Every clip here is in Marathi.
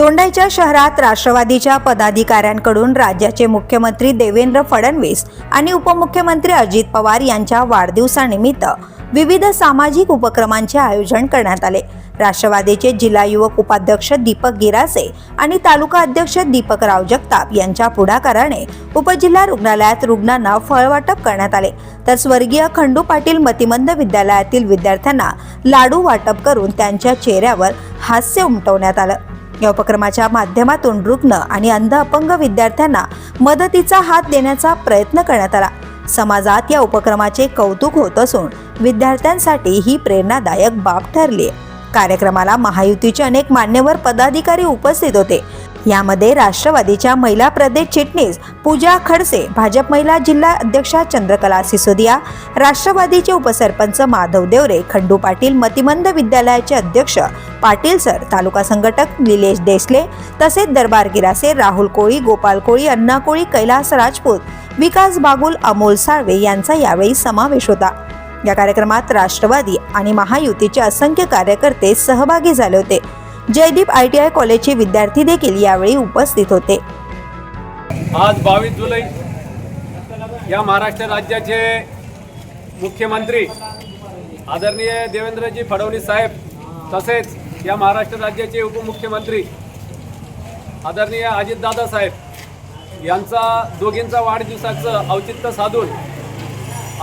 दोंडाईच्या शहरात राष्ट्रवादीच्या पदाधिकाऱ्यांकडून राज्याचे मुख्यमंत्री देवेंद्र फडणवीस आणि उपमुख्यमंत्री अजित पवार यांच्या वाढदिवसानिमित्त विविध सामाजिक उपक्रमांचे आयोजन करण्यात आले. राष्ट्रवादीचे जिल्हा युवक उपाध्यक्ष दीपक गिरासे आणि तालुका अध्यक्ष दीपकराव जगताप यांच्या पुढाकाराने उपजिल्हा रुग्णालयात रुग्णांना फळवाटप करण्यात आले. तर स्वर्गीय खंडू पाटील मतिमंद विद्यालयातील विद्यार्थ्यांना लाडू वाटप करून त्यांच्या चेहऱ्यावर हास्य उमटवण्यात आलं. या उपक्रमाच्या माध्यमातून रुग्ण आणि अंध अपंग विद्यार्थ्यांना मदतीचा हात देण्याचा प्रयत्न करण्यात आला समाजात या उपक्रमाचे कौतुक होत असून विद्यार्थ्यांसाठी ही प्रेरणादायक बाब ठरली आहे. कार्यक्रमाला महायुतीचे अनेक मान्यवर पदाधिकारी उपस्थित होते यामध्ये राष्ट्रवादीच्या महिला प्रदेश चिटणीस पूजा खडसे भाजप महिला जिल्हा अध्यक्षा चंद्रकला सिसोदिया राष्ट्रवादीचे उपसरपंच माधव देवरे खंडू पाटील मतिमंद विद्यालयाचे अध्यक्ष पाटील सर तालुका संघटक निलेश देसले तसेच दरबार गिरासे राहुल कोळी गोपाल कोळी अण्णा कोळी कैलास राजपूत विकास बागुल अमोल साळवे यांचा यावेळी समावेश होता. या कार्यक्रमात राष्ट्रवादी आणि महायुतीचे असंख्य कार्यकर्ते सहभागी झाले होते. जयदीप आय टी आय कॉलेजचे विद्यार्थी देखील यावेळी उपस्थित होते. आज बावीस जुलै या महाराष्ट्र राज्याचे मुख्यमंत्री आदरणीय देवेंद्रजी फडणवीस साहेब तसेच या महाराष्ट्र राज्याचे उपमुख्यमंत्री आदरणीय अजितदादा साहेब यांचा दोघींचा वाढदिवसाचं औचित्य साधून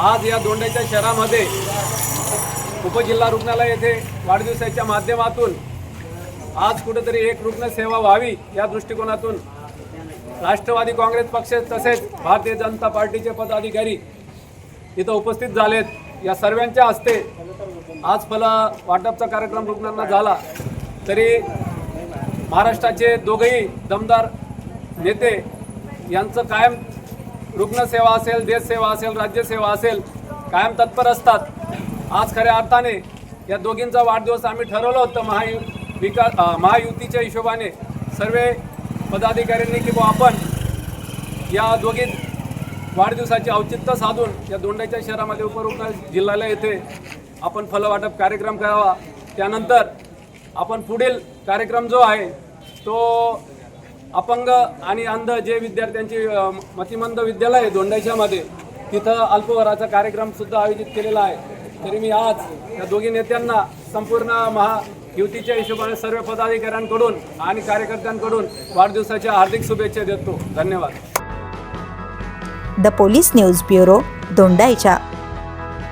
आज या दोंड्याच्या शहरामध्ये उपजिल्हा रुग्णालय येथे वाढदिवसाच्या माध्यमातून आज कुठेतरी एक रुग्णसेवा व्हावी या दृष्टिकोनातून राष्ट्रवादी काँग्रेस पक्ष तसेच भारतीय जनता पार्टीचे पदाधिकारी इथं उपस्थित झालेत. या सर्वांच्या हस्ते आज फला वाटपचा कार्यक्रम रुग्णांना झाला. तरी महाराष्ट्राचे दोघेही दमदार नेते यांचं कायम रुग्णसेवा असेल देशसेवा असेल राज्यसेवा असेल कायम तत्पर असतात. आज खऱ्या अर्थाने या दोघींचा वाढदिवस आम्ही ठरवलं होतं महायु विकास महायुतीच्या हिशोबाने सर्व पदाधिकाऱ्यांनी की आपण या दोघी वाढदिवसाचे औचित्य साधून या दोंडाच्या शहरामध्ये उपरुग्ण जिल्ह्याला येथे आपण फलवाटप कार्यक्रम करावा. त्यानंतर आपण पुढील कार्यक्रम जो आहे तो अपंग आणि अंध जे विद्यार्थ्यांची मतिमंद विद्यालय आहे दोंडाच्यामध्ये तिथं अल्पवराचा कार्यक्रमसुद्धा आयोजित केलेला आहे. तरी मी आज या दोघी नेत्यांना संपूर्ण महा युतीच्या हिशोबाने सर्व पदाधिकाऱ्यांकडून आणि कार्यकर्त्यांकडून वाढदिवसाच्या हार्दिक शुभेच्छा देतो. धन्यवाद. The police news bureau दोंडाईच्या